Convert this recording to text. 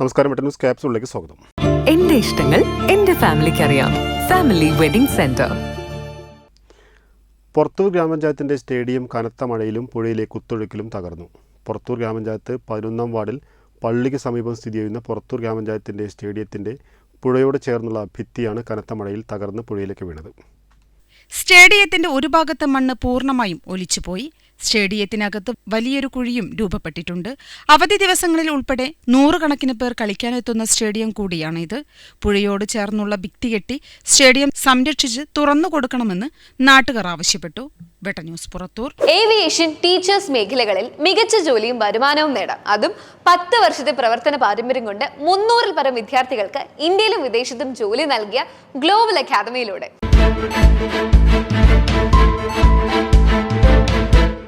നമസ്കാരം മെട്ട ന്യൂസ് ക്യാപ്സൂളിലേക്ക് സ്വാഗതം. എന്റെ ഇഷ്ടങ്ങൾ എന്റെ ഫാമിലിക്ക് അറിയാം ഫാമിലി വെഡിംഗ് സെന്റർ. പുറത്തൂർ ഗ്രാമപഞ്ചായത്തിന്റെ സ്റ്റേഡിയം കനത്ത മഴയിലും പുഴയിലെ കുത്തൊഴുക്കിലും തകർന്നു. പുറത്തൂർ ഗ്രാമപഞ്ചായത്ത് പതിനൊന്നാം വാർഡിൽ പള്ളിക്ക് സമീപം സ്ഥിതി ചെയ്യുന്ന പുറത്തൂർ ഗ്രാമപഞ്ചായത്തിന്റെ സ്റ്റേഡിയത്തിന്റെ പുഴയോട് ചേർന്നുള്ള ഭിത്തിയാണ് കനത്ത മഴയിൽ തകർന്ന് പുഴയിലേക്ക് വീണത്. സ്റ്റേഡിയത്തിന്റെ ഒരു ഭാഗത്തെ മണ്ണ് പൂർണമായും ഒലിച്ചുപോയി. സ്റ്റേഡിയത്തിനകത്ത് വലിയൊരു കുഴിയും രൂപപ്പെട്ടിട്ടുണ്ട്. അവധി ദിവസങ്ങളിൽ ഉൾപ്പെടെ നൂറുകണക്കിന് പേർ കളിക്കാനെത്തുന്ന സ്റ്റേഡിയം കൂടിയാണിത്. പുഴയോട് ചേർന്നുള്ള ഭിത്തി കെട്ടി സ്റ്റേഡിയം സംരക്ഷിച്ച് തുറന്നു കൊടുക്കണമെന്ന് നാട്ടുകാർ ആവശ്യപ്പെട്ടു. ന്യൂസ് പുറത്തൂർ. ഏവിയേഷൻ ടീച്ചേഴ്സ് മേഖലകളിൽ മികച്ച ജോലിയും വരുമാനവും നേടാം. അതും പത്ത് വർഷത്തെ പ്രവർത്തന പാരമ്പര്യം കൊണ്ട് മുന്നൂറിൽ പരം വിദ്യാർത്ഥികൾക്ക് ഇന്ത്യയിലും വിദേശത്തും ജോലി നൽകിയ ഗ്ലോബൽ അക്കാദമിയിലൂടെ.